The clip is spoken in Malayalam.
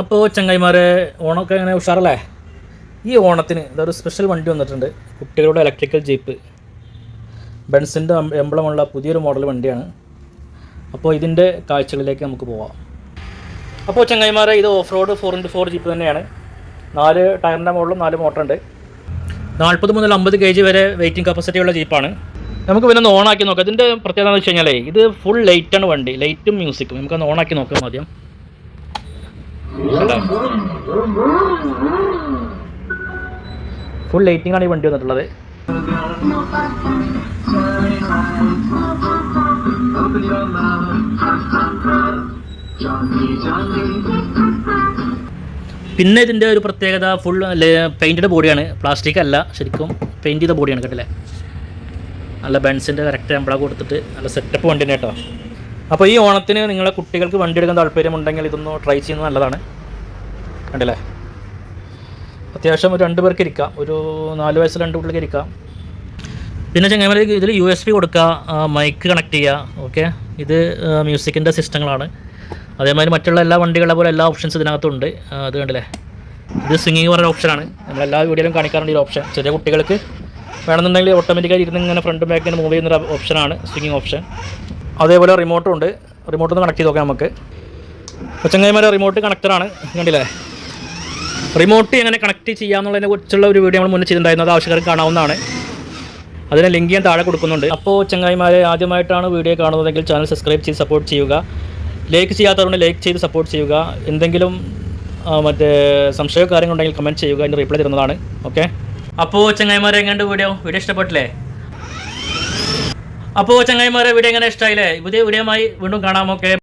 അപ്പോൾ ചങ്ങായിമാരെ ഓണമൊക്കെ അങ്ങനെ ഉഷാറല്ലേ? ഈ ഓണത്തിന് ഇതൊരു സ്പെഷ്യൽ വണ്ടി വന്നിട്ടുണ്ട്. കുട്ടികളുടെ ഇലക്ട്രിക്കൽ ജീപ്പ് ബെൻസിന്റെ എംബ്ലമുള്ള പുതിയൊരു മോഡൽ വണ്ടിയാണ്. അപ്പോൾ ഇതിന്റെ കാഴ്ചകളിലേക്ക് നമുക്ക് പോവാം. അപ്പോൾ ചങ്ങായിമാരെ ഇത് off road four into four jeep തന്നെയാണ്. നാല് ടയറിന്റെ മുകളിലും നാല് മോട്ടറുണ്ട്. നാൽപ്പത് മുതൽ അമ്പത് കെ ജി വരെ വെയിറ്റിംഗ് കപ്പാസിറ്റി ഉള്ള ജീപ്പാണ് നമുക്ക് പിന്നെ ഒന്ന് ഓണാക്കി നോക്കാം. ഇതിന്റെ പ്രത്യേകത എന്ന് വെച്ച് കഴിഞ്ഞാലേ ഇത് ഫുൾ ലൈറ്റാണ് വണ്ടി. ലൈറ്റും മ്യൂസിക്കും നമുക്കൊന്ന് ഓണാക്കി നോക്കാം ആദ്യം. ഫുൾ ലൈറ്റിംഗ് ആണ് ഈ വണ്ടി വന്നിട്ടുള്ളത്. പിന്നെ ഇതിന്റെ ഒരു പ്രത്യേകത ഫുൾ പെയിന്റഡ് ബോഡിയാണ് പ്ലാസ്റ്റിക് അല്ല ശരിക്കും പെയിന്റ് ചെയ്ത ബോഡിയാണ് കേട്ടില്ലേ? നല്ല ബെൻസിന്റെ കറക്റ്റ് എംബ്ല കൊടുത്തിട്ട് നല്ല സെറ്റപ്പ് വണ്ടി തന്നെ കേട്ടോ. അപ്പോൾ ഈ ഓണത്തിന് നിങ്ങളെ കുട്ടികൾക്ക് വണ്ടി എടുക്കാൻ താല്പര്യമുണ്ടെങ്കിൽ ഇതൊന്ന് ട്രൈ ചെയ്യുന്നത് നല്ലതാണ്. കണ്ടില്ലേ? അത്യാവശ്യം ഒരു രണ്ട് പേർക്ക് ഇരിക്കാം. ഒരു നാല് വയസ്സ് രണ്ട് കുട്ടികൾക്ക് ഇരിക്കാം. പിന്നെ ചെങ്ങന്മാരെ ഇതിൽ യു എസ് പി കൊടുക്കുക മൈക്ക് കണക്ട് ചെയ്യുക ഓക്കെ ഇത് മ്യൂസിക്കിന്റെ സിസ്റ്റങ്ങളാണ്. അതേമാതിരി മറ്റുള്ള എല്ലാ വണ്ടികളെ പോലെ എല്ലാ ഓപ്ഷൻസ് ഇതിനകത്തുണ്ട്. അത് കണ്ടില്ലേ? ഇത് സിംഗിങ് പറഞ്ഞ ഓപ്ഷനാണ് നമ്മളെല്ലാ വീഡിയോയിലും കാണിക്കാറുണ്ട് ഈ ഓപ്ഷൻ ചെറിയ കുട്ടികൾക്ക് വേണമെന്നുണ്ടെങ്കിൽ ഓട്ടോമാറ്റിക്കായി ഇരുന്ന് ഇങ്ങനെ ഫ്രണ്ട് ബാക്കിന് മൂവ് ചെയ്യുന്ന ഓപ്ഷനാണ് സിംഗിങ് ഓപ്ഷൻ അതേപോലെ റിമോട്ടും ഉണ്ട്. റിമോട്ടൊന്ന് കണക്ട് ചെയ്ത് നോക്കാം നമുക്ക്. അപ്പോൾ റിമോട്ട് കണക്ടറാണ് കണ്ടില്ലേ? റിമോട്ട് എങ്ങനെ കണക്ട് ചെയ്യാമെന്നുള്ളതിനെ കുറിച്ചുള്ള ഒരു വീഡിയോ നമ്മൾ മുന്നേ ചെയ്തിട്ടുണ്ടായിരുന്നു അത് കാണാവുന്നതാണ്. അതിനെ ലിങ്ക് ഞാൻ താഴെ കൊടുക്കുന്നുണ്ട്. അപ്പോൾ ചങ്ങായിമാരെ ആദ്യമായിട്ടാണ് വീഡിയോ കാണുന്നതെങ്കിൽ ചാനൽ സബ്സ്ക്രൈബ് ചെയ്ത് സപ്പോർട്ട് ചെയ്യുക. ലൈക്ക് ചെയ്യാത്തവരുണ്ട് ലൈക്ക് ചെയ്ത് സപ്പോർട്ട് ചെയ്യുക. എന്തെങ്കിലും മറ്റേ സംശയമോ കാര്യങ്ങളുണ്ടെങ്കിൽ കമന്റ് ചെയ്യുക. എന്റെ റിപ്ലൈ തരുന്നതാണ്. ഓക്കെ അപ്പോൾ ചങ്ങായിമാരെ എങ്ങനെയുണ്ട് വീഡിയോ വീഡിയോ ഇഷ്ടപ്പെട്ടില്ലേ? അപ്പോൾ ചങ്ങായിമാരെ വീഡിയോ എങ്ങനെ ഇഷ്ടമായില്ലേ പുതിയ വീഡിയോമായി വീണ്ടും കാണാം. ഓക്കെ